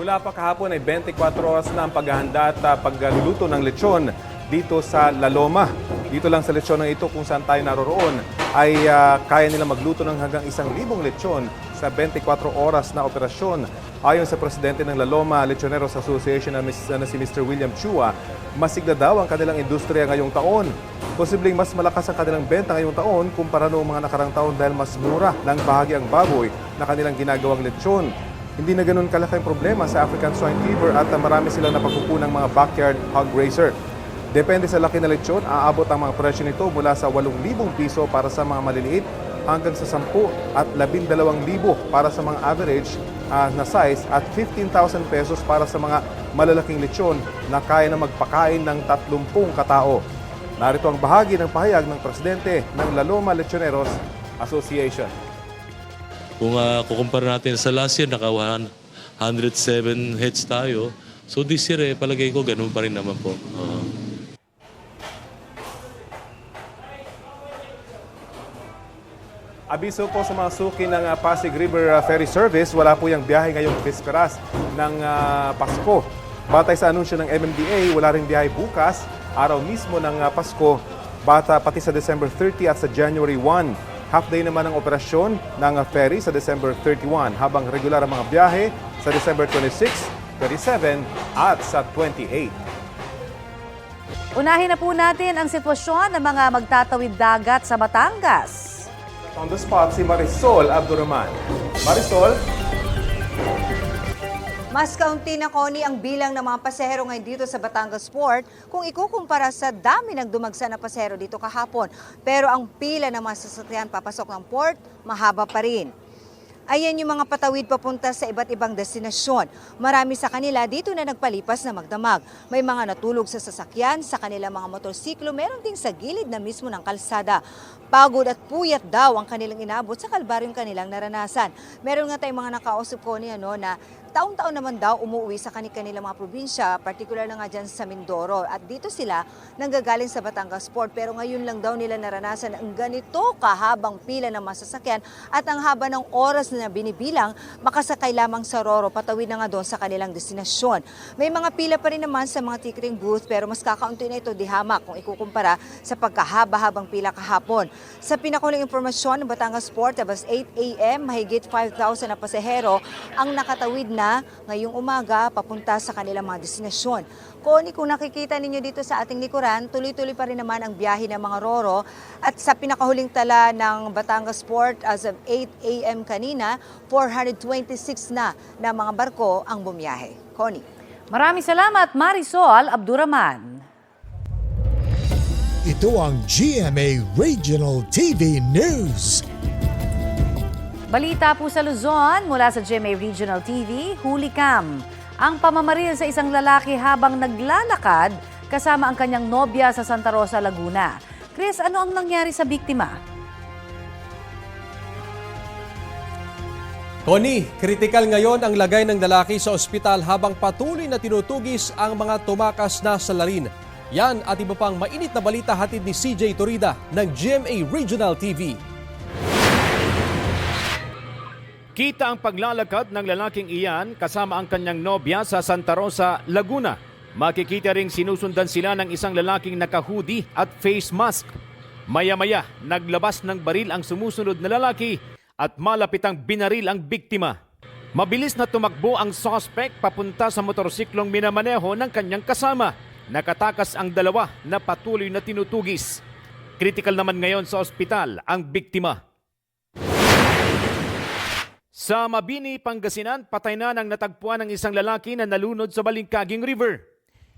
Mula pa kahapon ay 24 oras na ang paghahanda at ah, pagluluto ng lechon dito sa La Loma. Dito lang sa lechon ito kung saan tayo naroroon ay ah, kaya nila magluto ng hanggang isang libong lechon sa 24 oras na operasyon. Ayon sa presidente ng La Loma Lechoneros Association na, mis- na si Mr. William Chua, masigla daw ang kanilang industriya ngayong taon. Posibleng mas malakas ang kanilang benta ngayong taon kumpara noong mga nakarang taon dahil mas mura ng bahagi ang baboy na kanilang ginagawang lechon. Hindi na ganun kalaki ang problema sa African swine fever at uh, marami silang napagkukunang mga backyard hog raiser. Depende sa laki na lechon, aabot ang mga presyo nito mula sa 8,000 piso para sa mga maliliit hanggang sa 10 at 12,000 para sa mga average ah, na size at 15,000 pesos para sa mga malalaking lechon na kaya na magpakain ng 30 katao. Narito ang bahagi ng pahayag ng presidente ng La Loma Lechoneros Association. Kung uh, kukumpara natin sa last year, naka 107 heads tayo. So this year, eh, palagay ko, ganun pa rin naman po. Oo. Abiso po sa mga suki ng ah, Pasig River ah, Ferry Service, wala po yung biyahe ngayong Pisperas ng ah, Pasko. Batay sa anunsyo ng MMDA, wala ring biyahe bukas, araw mismo ng ah, Pasko, bata pati sa December 30 at sa January 1. Half day naman ang operasyon ng ferry sa December 31, habang regular ang mga biyahe sa December 26, 27 at sa 28. Unahin na po natin ang sitwasyon ng mga magtatawid dagat sa Batangas. On the spot si Marisol Abdurrahman. Marisol, Mas kaunti na Connie ang bilang ng mga pasahero ngayon dito sa Batangas Port kung ikukumpara sa dami ng dumagsa na pasahero dito kahapon. Pero ang pila ng mga sasakyan papasok ng port, mahaba pa rin. Ayan yung mga patawid papunta sa iba't ibang destinasyon. Marami sa kanila dito na nagpalipas na magdamag. May mga natulog sa sasakyan, sa kanilang mga motorsiklo, meron ding sa gilid na mismo ng kalsada. Pagod at puyat daw ang kanilang inabot sa kalbaryong kanilang naranasan. Meron nga tayong mga nakausap ko ni ano na taon-taon naman daw umuwi sa kanilang mga probinsya, particular na nga dyan sa Mindoro. At dito sila nanggagaling sa Batangas Port. Pero ngayon lang daw nila naranasan ang ganito kahabang pila ng masasakyan at ang haba ng oras na binibilang makasakay lamang sa Roro patawid na nga doon sa kanilang destinasyon. May mga pila pa rin naman sa mga ticketing booth pero mas kakaunti na ito di hamak kung ikukumpara sa pagkahaba-habang pila kahapon. Sa pinakuling impormasyon ng Batangas Port, abas 8 a.m., mahigit 5,000 na pasahero ang nakatawid na ngayong umaga papunta sa kanilang mga destinasyon. Koni, kung nakikita ninyo dito sa ating likuran, tuloy-tuloy pa rin naman ang biyahe ng mga Roro. At sa pinakahuling tala ng Batangas Port as of 8 a.m. kanina, 426 na na mga barko ang bumiyahe. Connie. Maraming salamat, Marisol Abduraman. Ito ang GMA Regional TV News. Balita po sa Luzon mula sa GMA Regional TV, huli cam. Ang pamamaril sa isang lalaki habang naglalakad kasama ang kanyang nobya sa Santa Rosa, Laguna. Chris, ano ang nangyari sa biktima? Connie, kritikal ngayon ang lagay ng lalaki sa ospital habang patuloy na tinutugis ang mga tumakas na salarin. Yan at iba pang mainit na balita hatid ni CJ Torida ng GMA Regional TV. Kita ang paglalakad ng lalaking iyan kasama ang kanyang nobya sa Santa Rosa, Laguna. Makikita ring sinusundan sila ng isang lalaking naka-hoodie at face mask. Maya-maya, naglabas ng baril ang sumusunod na lalaki at malapitang binaril ang biktima. Mabilis na tumakbo ang suspect papunta sa motorsiklong minamaneho ng kanyang kasama. Nakatakas ang dalawa na patuloy na tinutugis. Critical naman ngayon sa ospital ang biktima. Sa Mabini, Pangasinan, patay na nang natagpuan ng isang lalaki na nalunod sa Balingkaging River.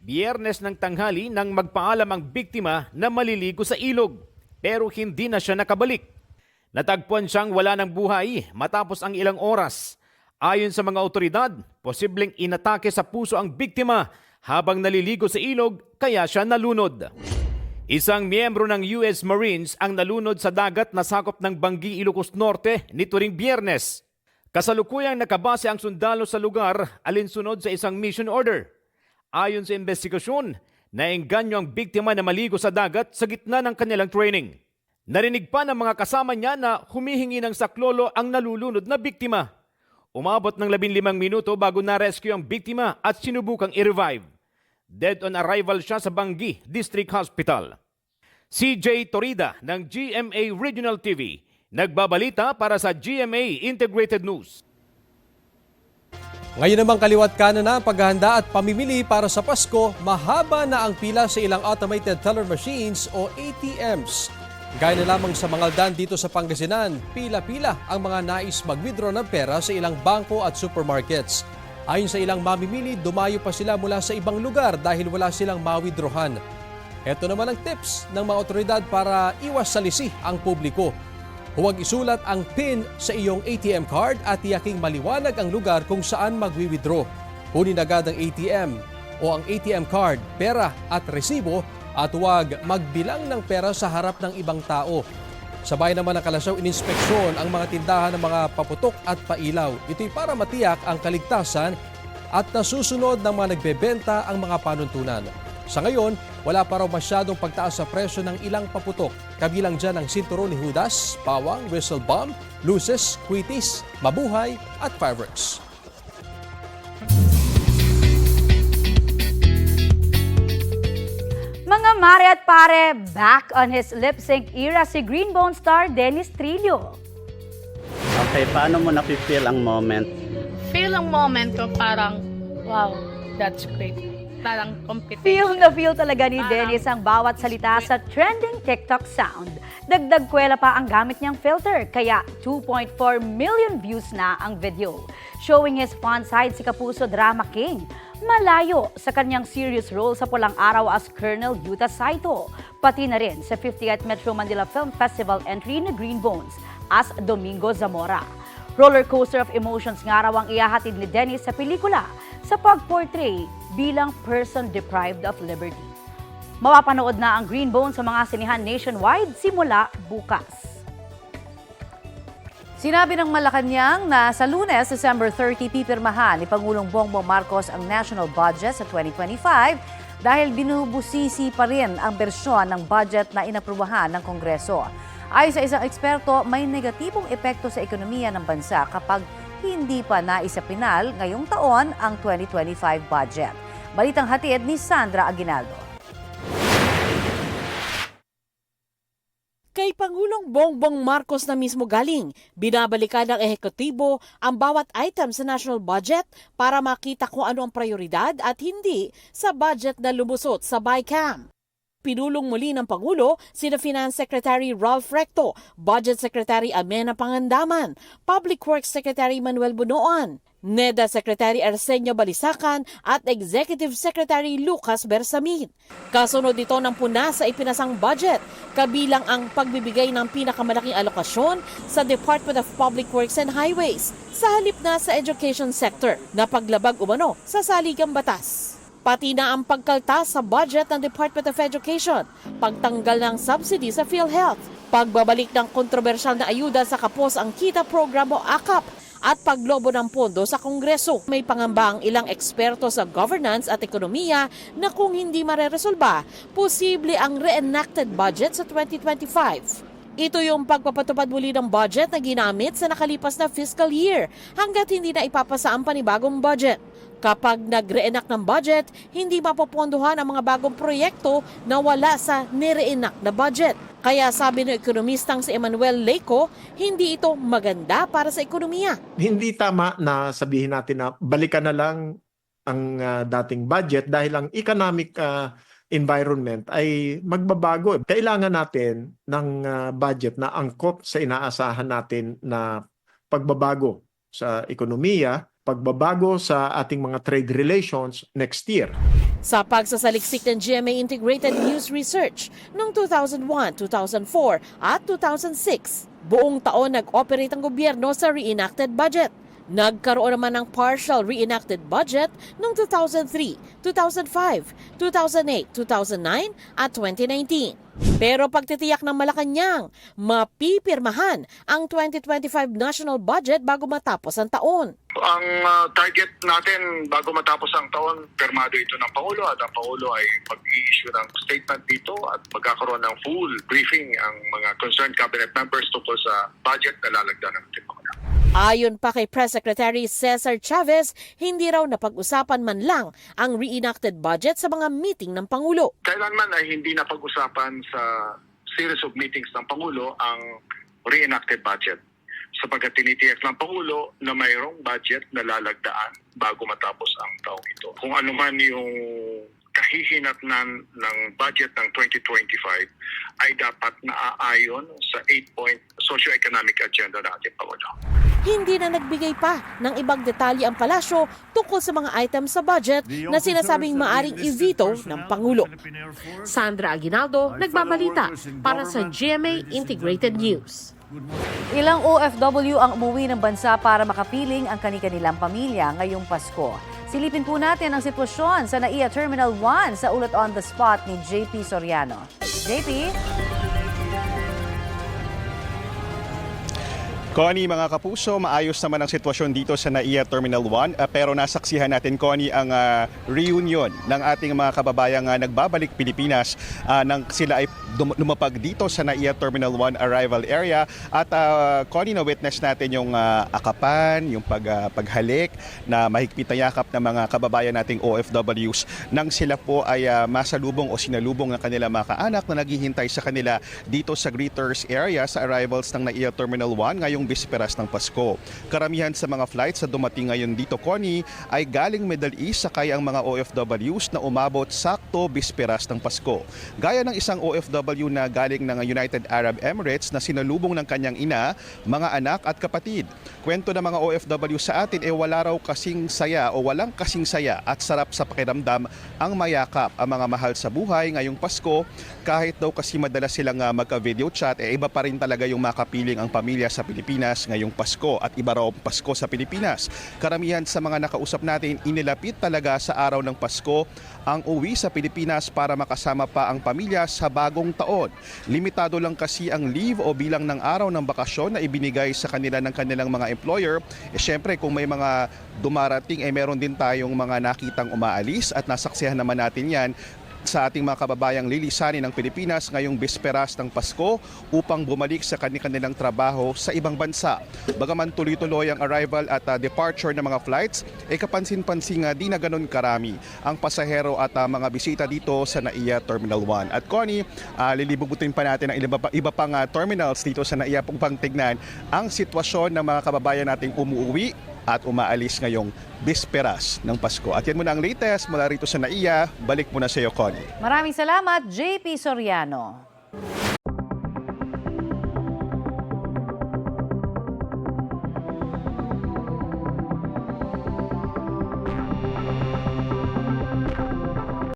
Biyernes ng tanghali nang magpaalam ang biktima na maliligo sa ilog, pero hindi na siya nakabalik. Natagpuan siyang wala ng buhay matapos ang ilang oras. Ayon sa mga otoridad, posibleng inatake sa puso ang biktima habang naliligo sa ilog kaya siya nalunod. Isang miyembro ng US Marines ang nalunod sa dagat na sakop ng Banggi, Ilocos Norte nito ring biyernes. Kasalukuyang nakabase ang sundalo sa lugar alinsunod sa isang mission order. Ayon sa investigasyon, naengganyo ang biktima na maligo sa dagat sa gitna ng kanilang training. Narinig pa ng mga kasama niya na humihingi ng saklolo ang nalulunod na biktima. Umabot ng 15 minuto bago na-rescue ang biktima at sinubukang i-revive. Dead on arrival siya sa Bangi District Hospital. CJ Torida ng GMA Regional TV, nagbabalita para sa GMA Integrated News. Ngayon namang kaliwat kanan na ang paghahanda at pamimili para sa Pasko, mahaba na ang pila sa ilang automated teller machines o ATMs. Gaya na lamang sa Mangaldan dito sa Pangasinan, pila-pila ang mga nais mag-withdraw ng pera sa ilang bangko at supermarkets. Ayon sa ilang mamimili, dumayo pa sila mula sa ibang lugar dahil wala silang mawidrohan. Ito naman ang tips ng mga otoridad para iwas salisi ang publiko. Huwag isulat ang PIN sa iyong ATM card at tiyaking maliwanag ang lugar kung saan magwi-withdraw. Kunin agad ang ATM o ang ATM card, pera at resibo at huwag magbilang ng pera sa harap ng ibang tao. Sabay naman ng Kalasyaw ininspeksyon ang mga tindahan ng mga paputok at pailaw. Ito'y para matiyak ang kaligtasan at nasusunod ng mga nagbebenta ang mga panuntunan. Sa ngayon, wala pa raw masyadong pagtaas sa presyo ng ilang paputok. Kabilang dyan ang sinturon ni Judas, pawang, whistle bomb, luces, kwitis, mabuhay at fireworks. Mga mare at pare, back on his lip sync era si Greenbone star Dennis Trillo. Okay, paano mo nafe-feel ang moment? feel ang moment ko parang, wow, that's great. Parang competition. Feel na feel talaga ni Parang- Dennis ang bawat salita sa trending TikTok sound. Dagdag kwela pa ang gamit niyang filter, kaya 2.4 million views na ang video. Showing his fun side si Kapuso Drama King. Malayo sa kanyang serious role sa Pulang Araw as Colonel Yuta Saito. Pati na rin sa 50th Metro Manila Film Festival entry ni Green Bones as Domingo Zamora. Roller coaster of emotions nga raw ang ihahatid ni Dennis sa pelikula sa pag-portray bilang person deprived of liberty. Mapapanood na ang Green Bone sa mga sinihan nationwide simula bukas. Sinabi ng Malacanang na sa lunes, December 30, pipirmahan ni Pangulong Bongbong Marcos ang national budget sa 2025 dahil binubusisi pa rin ang bersyon ng budget na inaprubahan ng Kongreso. Ayon sa isang eksperto, may negatibong epekto sa ekonomiya ng bansa kapag hindi pa naisapinal ngayong taon ang 2025 budget. Balitang hatid ni Sandra Aguinaldo. Kay Pangulong Bongbong Marcos na mismo galing, binabalikan ng ehekutibo ang bawat item sa national budget para makita kung ano ang prioridad at hindi sa budget na lumusot sa BICAM. Pinulong muli ng Pangulo sina Finance Secretary Ralph Recto, Budget Secretary Amena Pangandaman, Public Works Secretary Manuel Bunoan, NEDA Secretary Arsenio Balisacan at Executive Secretary Lucas Bersamin. Kasunod ito ng puna sa ipinasang budget, kabilang ang pagbibigay ng pinakamalaking alokasyon sa Department of Public Works and Highways sa halip na sa education sector na paglabag umano sa saligang batas. Pati na ang pagkaltas sa budget ng Department of Education, pagtanggal ng subsidy sa PhilHealth, pagbabalik ng kontrobersyal na ayuda sa kapos ang KITA program o AKAP, at paglobo ng pondo sa Kongreso. May pangamba ang ilang eksperto sa governance at ekonomiya na kung hindi mareresolba, posible ang reenacted budget sa 2025. Ito yung pagpapatupad muli ng budget na ginamit sa nakalipas na fiscal year hanggat hindi na ipapasa ang panibagong budget. Kapag nag-reenact ng budget, hindi mapopondohan ang mga bagong proyekto na wala sa nireenact na budget. Kaya sabi ng ekonomistang si Emmanuel Leco, hindi ito maganda para sa ekonomiya. hindi tama na sabihin natin na balikan na lang ang ah, dating budget dahil ang economic ah, environment ay magbabago. Kailangan natin ng ah, budget na angkop sa inaasahan natin na pagbabago sa ekonomiya, pagbabago sa ating mga trade relations next year. Sa pagsasaliksik ng GMA Integrated News Research noong 2001, 2004 at 2006, buong taon nag-operate ang gobyerno sa reenacted budget. Nagkaroon naman ng partial reenacted budget noong 2003, 2005, 2008, 2009 at 2019. Pero pagtitiyak ng Malacanang, mapipirmahan ang 2025 national budget bago matapos ang taon. Ang uh, target natin bago matapos ang taon, permado ito ng Pangulo at ang Pangulo ay mag-i-issue ng statement dito at magkakaroon ng full briefing ang mga concerned cabinet members tungkol sa budget na lalagdan ng Pangulo. Ayon pa kay Press Secretary Cesar Chavez, hindi raw napag-usapan man lang ang reenacted budget sa mga meeting ng Pangulo. Kailanman ay hindi na pag-usapan sa series of meetings ng Pangulo ang reenacted budget sapagkat tinitiyak ng Pangulo na mayroong budget na lalagdaan bago matapos ang taong ito. Kung ano man yung kahihinatnan ng budget ng 2025 ay dapat naaayon sa 8-point socio-economic agenda ng ating Pangulo. Hindi na nagbigay pa ng ibang detalye ang palasyo tungkol sa mga items sa budget na sinasabing maaring i-veto ng Pangulo. Sandra Aguinaldo, nagbabalita para sa GMA Integrated News. Ilang OFW ang umuwi ng bansa para makapiling ang kani-kanilang pamilya ngayong Pasko. Silipin po natin ang sitwasyon sa NAIA Terminal 1 sa ulat on the spot ni JP Soriano. JP? Connie, mga kapuso, maayos naman ang sitwasyon dito sa NAIA Terminal 1 ah, pero nasaksihan natin, Connie, ang ah, reunion ng ating mga kababayang ah, nagbabalik Pilipinas ah, nang sila ay lumapag dito sa NAIA Terminal 1 arrival area at ah, Connie, na-witness natin yung ah, akapan, yung pag, ah, paghalik na mahigpit na yakap ng mga kababayan nating OFWs nang sila po ay ah, masalubong o sinalubong ng kanilang mga kaanak na naghihintay sa kanila dito sa greeters area sa arrivals ng NAIA Terminal 1 ngayong bisperas ng Pasko. Karamihan sa mga flights na dumating ngayon dito, Connie, ay galing Middle East sakay ang mga OFWs na umabot sakto bisperas ng Pasko. Gaya ng isang OFW na galing ng United Arab Emirates na sinalubong ng kanyang ina, mga anak at kapatid. Kwento ng mga OFW sa atin ay wala raw kasing saya o walang kasing saya at sarap sa pakiramdam ang mayakap ang mga mahal sa buhay ngayong Pasko kahit daw kasi madalas silang uh, magka-video chat, eh iba pa rin talaga yung makapiling ang pamilya sa Pilipinas ngayong Pasko at iba raw ang Pasko sa Pilipinas. Karamihan sa mga nakausap natin, inilapit talaga sa araw ng Pasko ang uwi sa Pilipinas para makasama pa ang pamilya sa bagong taon. Limitado lang kasi ang leave o bilang ng araw ng bakasyon na ibinigay sa kanila ng kanilang mga employer. Eh syempre kung may mga dumarating, eh meron din tayong mga nakitang umaalis at nasaksihan naman natin yan sa ating mga kababayang lilisanin ng Pilipinas ngayong bisperas ng Pasko upang bumalik sa kanilang trabaho sa ibang bansa. Bagaman tuloy-tuloy ang arrival at uh, departure ng mga flights, ay kapansin-pansin nga di na ganun karami ang pasahero at uh, mga bisita dito sa NAIA Terminal 1. At Connie, uh, lilibubutin pa natin ang iba, pa, iba pang uh, terminals dito sa NAIA upang tignan ang sitwasyon ng mga kababayan nating umuwi at umaalis ngayong bisperas ng Pasko. At yan muna ang latest mula rito sa NAIA. Balik muna sa iyo, Connie. Maraming salamat, JP Soriano.